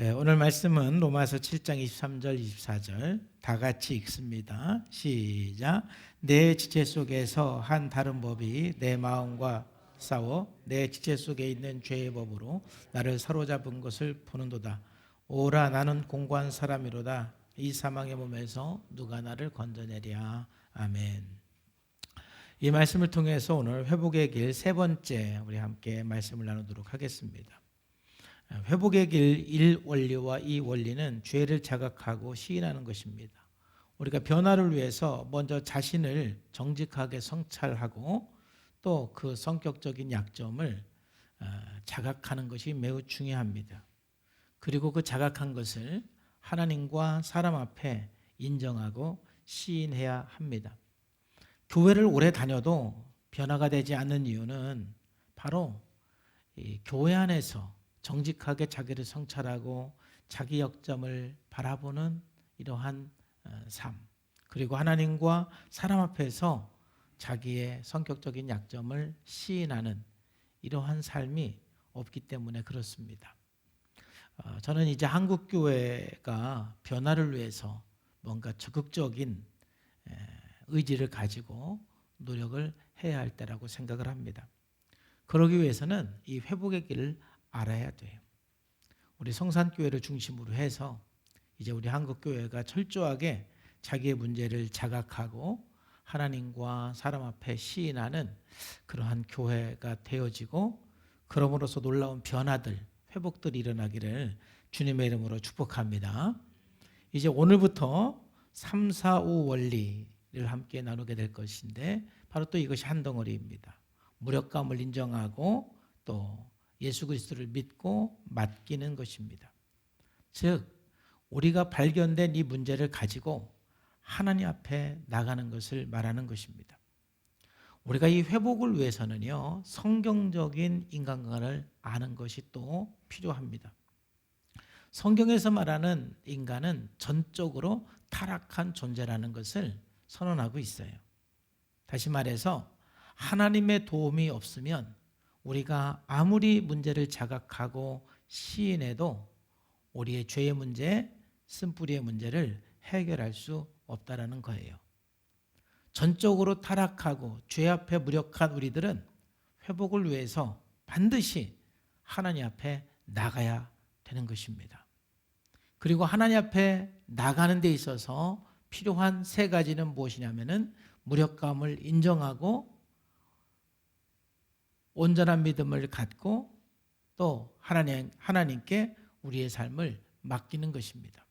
예, 오늘 말씀은 로마서 7장 23절 24절 다 같이 읽습니다. 시작. 내 지체 속에서 한 다른 법이 내 마음과 싸워 내 지체 속에 있는 죄의 법으로 나를 사로잡은 것을 보는도다. 오라 나는 공고한 사람이로다. 이 사망의 몸에서 누가 나를 건져내랴. 아멘. 이 말씀을 통해서 오늘 회복의 길 세 번째 우리 함께 말씀을 나누도록 하겠습니다. 회복의 길 1원리와 2원리는 죄를 자각하고 시인하는 것입니다. 우리가 변화를 위해서 먼저 자신을 정직하게 성찰하고 또 그 성격적인 약점을 어, 자각하는 것이 매우 중요합니다. 그리고 그 자각한 것을 하나님과 사람 앞에 인정하고 시인해야 합니다. 교회를 오래 다녀도 변화가 되지 않는 이유는 바로 이 교회 안에서 정직하게 자기를 성찰하고 자기 역점을 바라보는 이러한 어, 삶 그리고 하나님과 사람 앞에서 자기의 성격적인 약점을 시인하는 이러한 삶이 없기 때문에 그렇습니다. 어, 저는 이제 한국 교회가 변화를 위해서 뭔가 적극적인 의지를 가지고 노력을 해야 할 때라고 생각을 합니다. 그러기 위해서는 이 회복의 길을 알아야 돼요. 우리 성산교회를 중심으로 해서 이제 우리 한국교회가 철저하게 자기의 문제를 자각하고 하나님과 사람 앞에 시인하는 그러한 교회가 되어지고 그럼으로써 놀라운 변화들, 회복들이 일어나기를 주님의 이름으로 축복합니다. 이제 오늘부터 3, 4, 5 원리를 함께 나누게 될 것인데 바로 또 이것이 한 덩어리입니다. 무력감을 인정하고 또 예수 그리스도를 믿고 맡기는 것입니다. 즉 우리가 발견된 이 문제를 가지고 하나님 앞에 나가는 것을 말하는 것입니다. 우리가 이 회복을 위해서는요 성경적인 인간관을 아는 것이 또 필요합니다. 성경에서 말하는 인간은 전적으로 타락한 존재라는 것을 선언하고 있어요. 다시 말해서 하나님의 도움이 없으면 우리가 아무리 문제를 자각하고 시인해도 우리의 죄의 문제, 쓴뿌리의 문제를 해결할 수 없다라는 거예요. 전적으로 타락하고 죄 앞에 무력한 우리들은 회복을 위해서 반드시 하나님 앞에 나가야 되는 것입니다. 그리고 하나님 앞에 나가는 데 있어서 필요한 세 가지는 무엇이냐면은 무력감을 인정하고 온전한 믿음을 갖고 또 하나님 하나님께 우리의 삶을 맡기는 것입니다.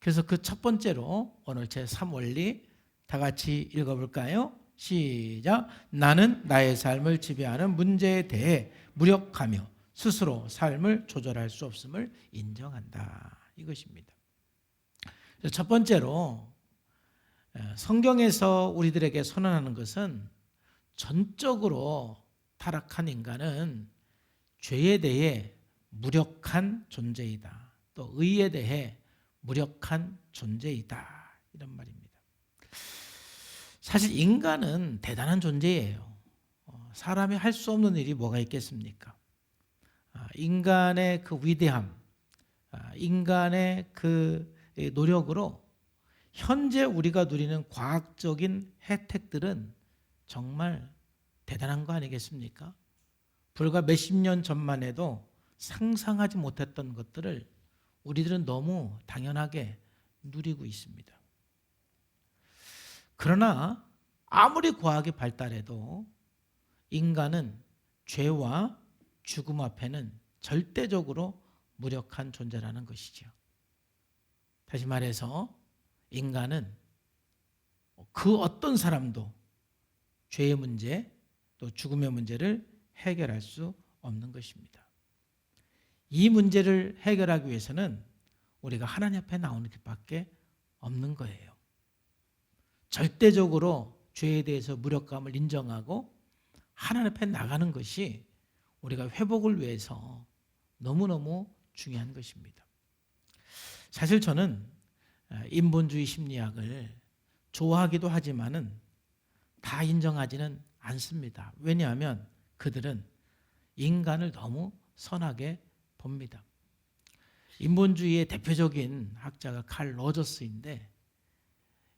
그래서 그 첫 번째로 오늘 제 3원리 다 같이 읽어볼까요? 시작. 나는 나의 삶을 지배하는 문제에 대해 무력하며 스스로 삶을 조절할 수 없음을 인정한다. 이것입니다. 첫 번째로 성경에서 우리들에게 선언하는 것은 전적으로 타락한 인간은 죄에 대해 무력한 존재이다. 또 의에 대해 무력한 존재이다. 이런 말입니다. 사실 인간은 대단한 존재예요. 어, 사람이 할 수 없는 일이 뭐가 있겠습니까? 아, 인간의 그 위대함, 아, 인간의 그 노력으로 현재 우리가 누리는 과학적인 혜택들은 정말 대단한 거 아니겠습니까? 불과 몇십 년 전만 해도 상상하지 못했던 것들을 우리들은 너무 당연하게 누리고 있습니다. 그러나 아무리 과학이 발달해도 인간은 죄와 죽음 앞에는 절대적으로 무력한 존재라는 것이죠. 다시 말해서 인간은 그 어떤 사람도 죄의 문제 또 죽음의 문제를 해결할 수 없는 것입니다. 이 문제를 해결하기 위해서는 우리가 하나님 앞에 나오는 길밖에 없는 거예요. 절대적으로 죄에 대해서 무력감을 인정하고 하나님 앞에 나가는 것이 우리가 회복을 위해서 너무너무 중요한 것입니다. 사실 저는 인본주의 심리학을 좋아하기도 하지만은 다 인정하지는 않습니다. 왜냐하면 그들은 인간을 너무 선하게 봅니다. 인본주의의 대표적인 학자가 칼 로저스인데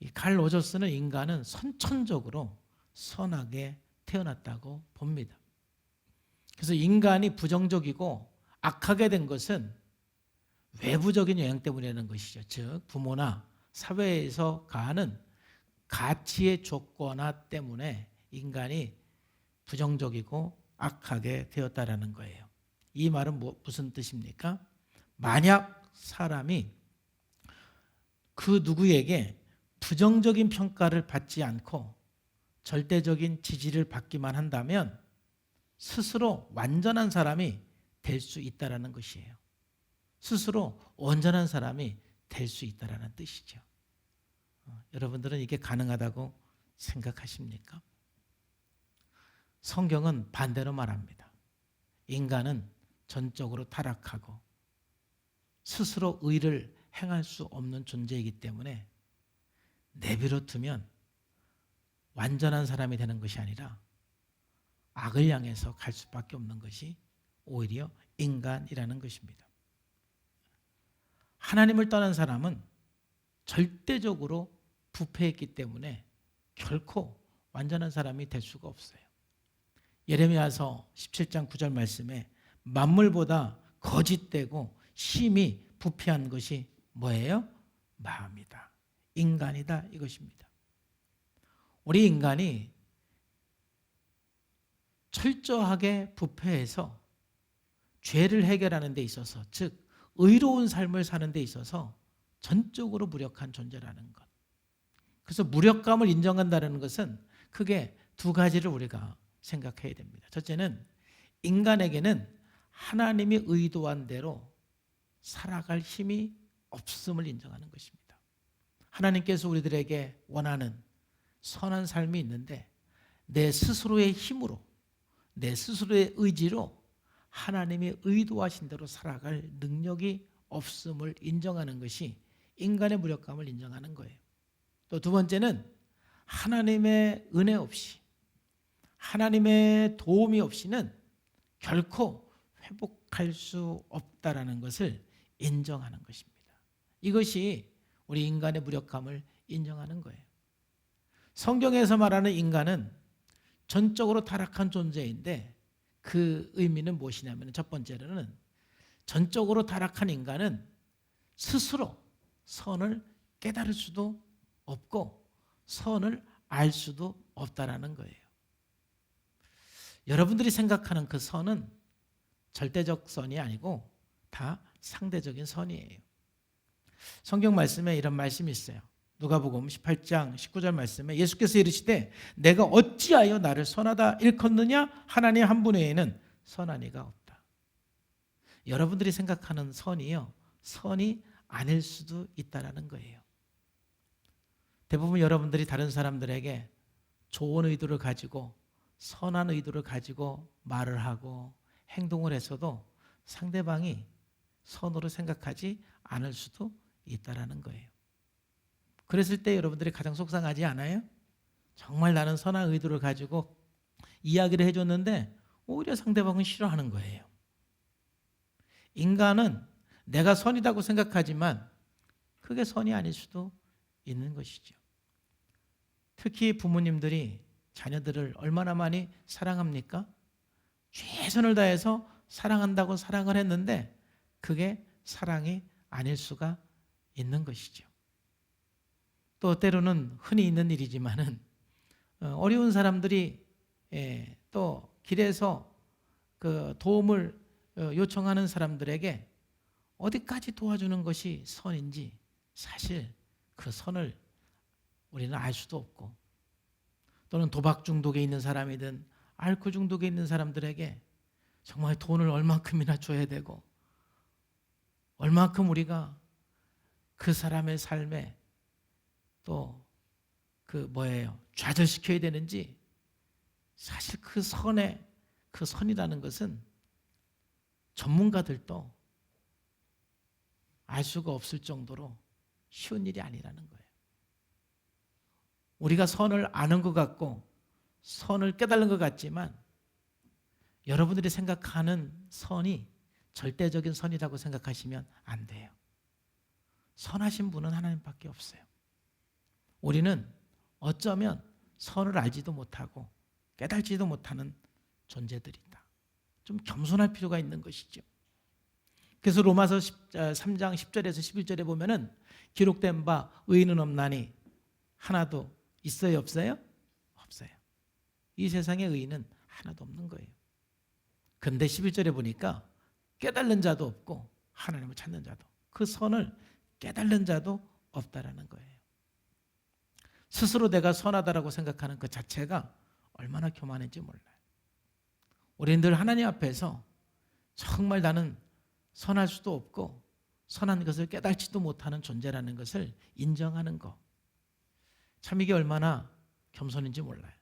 이 칼 로저스는 인간은 선천적으로 선하게 태어났다고 봅니다. 그래서 인간이 부정적이고 악하게 된 것은 외부적인 영향 때문이라는 것이죠. 즉 부모나 사회에서 가하는 가치의 조건화 때문에 인간이 부정적이고 악하게 되었다라는 거예요. 이 말은 뭐, 무슨 뜻입니까? 만약 사람이 그 누구에게 부정적인 평가를 받지 않고 절대적인 지지를 받기만 한다면 스스로 완전한 사람이 될 수 있다라는 것이에요. 스스로 온전한 사람이 될 수 있다라는 뜻이죠. 어, 여러분들은 이게 가능하다고 생각하십니까? 성경은 반대로 말합니다. 인간은 전적으로 타락하고 스스로 의를 행할 수 없는 존재이기 때문에 내버려 두면 완전한 사람이 되는 것이 아니라 악을 향해서 갈 수밖에 없는 것이 오히려 인간이라는 것입니다. 하나님을 떠난 사람은 절대적으로 부패했기 때문에 결코 완전한 사람이 될 수가 없어요. 예레미야서 17장 9절 말씀에 만물보다 거짓되고 심히 부패한 것이 뭐예요? 마음이다. 인간이다 이것입니다. 우리 인간이 철저하게 부패해서 죄를 해결하는 데 있어서 즉 의로운 삶을 사는 데 있어서 전적으로 무력한 존재라는 것. 그래서 무력감을 인정한다는 것은 크게 두 가지를 우리가 생각해야 됩니다. 첫째는 인간에게는 하나님이 의도한 대로 살아갈 힘이 없음을 인정하는 것입니다. 하나님께서 우리들에게 원하는 선한 삶이 있는데 내 스스로의 힘으로 내 스스로의 의지로 하나님이 의도하신 대로 살아갈 능력이 없음을 인정하는 것이 인간의 무력감을 인정하는 거예요. 또 두 번째는 하나님의 은혜 없이 하나님의 도움이 없이는 결코 회복할 수 없다라는 것을 인정하는 것입니다. 이것이 우리 인간의 무력감을 인정하는 거예요. 성경에서 말하는 인간은 전적으로 타락한 존재인데 그 의미는 무엇이냐면 첫 번째로는 전적으로 타락한 인간은 스스로 선을 깨달을 수도 없고 선을 알 수도 없다라는 거예요. 여러분들이 생각하는 그 선은 절대적 선이 아니고 다 상대적인 선이에요. 성경 말씀에 이런 말씀이 있어요. 누가복음 18장 19절 말씀에 예수께서 이르시되 내가 어찌하여 나를 선하다 일컫느냐 하나님 한 분 외에는 선한 이가 없다. 여러분들이 생각하는 선이요 선이 아닐 수도 있다라는 거예요. 대부분 여러분들이 다른 사람들에게 좋은 의도를 가지고 선한 의도를 가지고 말을 하고 행동을 했어도 상대방이 선으로 생각하지 않을 수도 있다라는 거예요. 그랬을 때 여러분들이 가장 속상하지 않아요? 정말 나는 선한 의도를 가지고 이야기를 해줬는데 오히려 상대방은 싫어하는 거예요. 인간은 내가 선이라고 생각하지만 그게 선이 아닐 수도 있는 것이죠. 특히 부모님들이 자녀들을 얼마나 많이 사랑합니까? 최선을 다해서 사랑한다고 사랑을 했는데 그게 사랑이 아닐 수가 있는 것이죠. 또 때로는 흔히 있는 일이지만은 어, 어려운 사람들이 예, 또 길에서 그 도움을 어, 요청하는 사람들에게 어디까지 도와주는 것이 선인지 사실 그 선을 우리는 알 수도 없고 또는 도박 중독에 있는 사람이든 알코올 중독에 있는 사람들에게 정말 돈을 얼마큼이나 줘야 되고 얼마큼 우리가 그 사람의 삶에 또 그 뭐예요? 좌절시켜야 되는지 사실 그 선에 그 선이라는 것은 전문가들도 알 수가 없을 정도로 쉬운 일이 아니라는 거예요. 우리가 선을 아는 것 같고 선을 깨달은 것 같지만 여러분들이 생각하는 선이 절대적인 선이라고 생각하시면 안 돼요. 선하신 분은 하나님밖에 없어요. 우리는 어쩌면 선을 알지도 못하고 깨달지도 못하는 존재들이다. 좀 겸손할 필요가 있는 것이죠. 그래서 로마서 3장 10절에서 11절에 보면은 기록된 바 의인은 없나니 하나도 있어요 없어요? 없어요. 이 세상에 의인은 하나도 없는 거예요. 근데 11절에 보니까 깨달는 자도 없고 하나님을 찾는 자도 그 선을 깨달는 자도 없다라는 거예요. 스스로 내가 선하다라고 생각하는 그 자체가 얼마나 교만한지 몰라요. 우리는 늘 하나님 앞에서 정말 나는 선할 수도 없고 선한 것을 깨달지도 못하는 존재라는 것을 인정하는 것. 참 이게 얼마나 겸손인지 몰라요.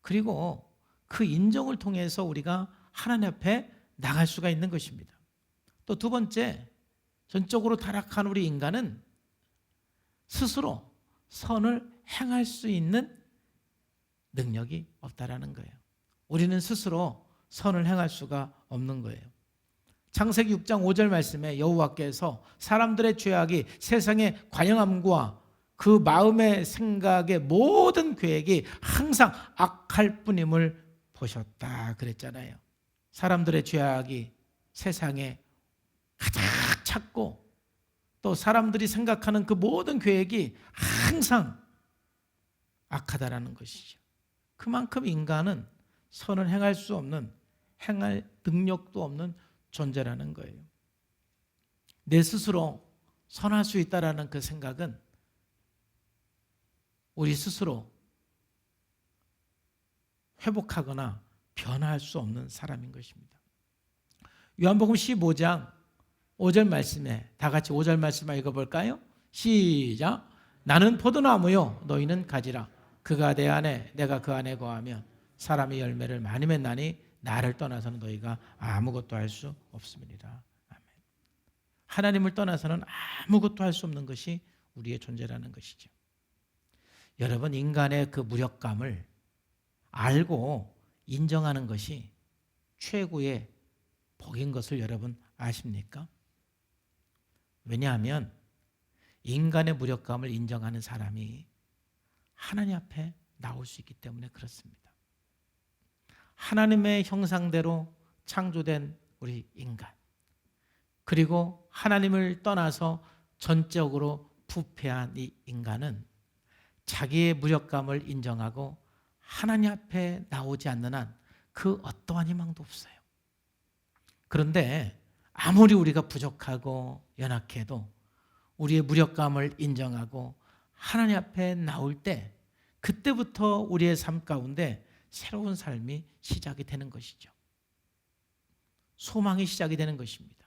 그리고 그 인정을 통해서 우리가 하나님 앞에 나갈 수가 있는 것입니다. 또 두 번째, 전적으로 타락한 우리 인간은 스스로 선을 행할 수 있는 능력이 없다라는 거예요. 우리는 스스로 선을 행할 수가 없는 거예요. 창세기 6장 5절 말씀에 여호와께서 사람들의 죄악이 세상의 관영함과 그 마음의 생각의 모든 계획이 항상 악할 뿐임을 보셨다 그랬잖아요. 사람들의 죄악이 세상에 가득 찼고 또 사람들이 생각하는 그 모든 계획이 항상 악하다라는 것이죠. 그만큼 인간은 선을 행할 수 없는 행할 능력도 없는 존재라는 거예요. 내 스스로 선할 수 있다라는 그 생각은 우리 스스로 회복하거나 변화할 수 없는 사람인 것입니다. 요한복음 15장 5절 말씀에 다 같이 5절 말씀 읽어볼까요? 시작. 나는 포도나무요, 너희는 가지라. 그가 내 안에, 내가 그 안에 거하면 사람의 열매를 많이 맺나니 나를 떠나서는 너희가 아무것도 할 수 없습니다. 아멘. 하나님을 떠나서는 아무것도 할 수 없는 것이 우리의 존재라는 것이죠. 여러분 인간의 그 무력감을 알고 인정하는 것이 최고의 복인 것을 여러분 아십니까? 왜냐하면 인간의 무력감을 인정하는 사람이 하나님 앞에 나올 수 있기 때문에 그렇습니다. 하나님의 형상대로 창조된 우리 인간. 그리고 하나님을 떠나서 전적으로 부패한 이 인간은 자기의 무력감을 인정하고 하나님 앞에 나오지 않는 한 그 어떠한 희망도 없어요. 그런데 아무리 우리가 부족하고 연약해도 우리의 무력감을 인정하고 하나님 앞에 나올 때 그때부터 우리의 삶 가운데 새로운 삶이 시작이 되는 것이죠. 소망이 시작이 되는 것입니다.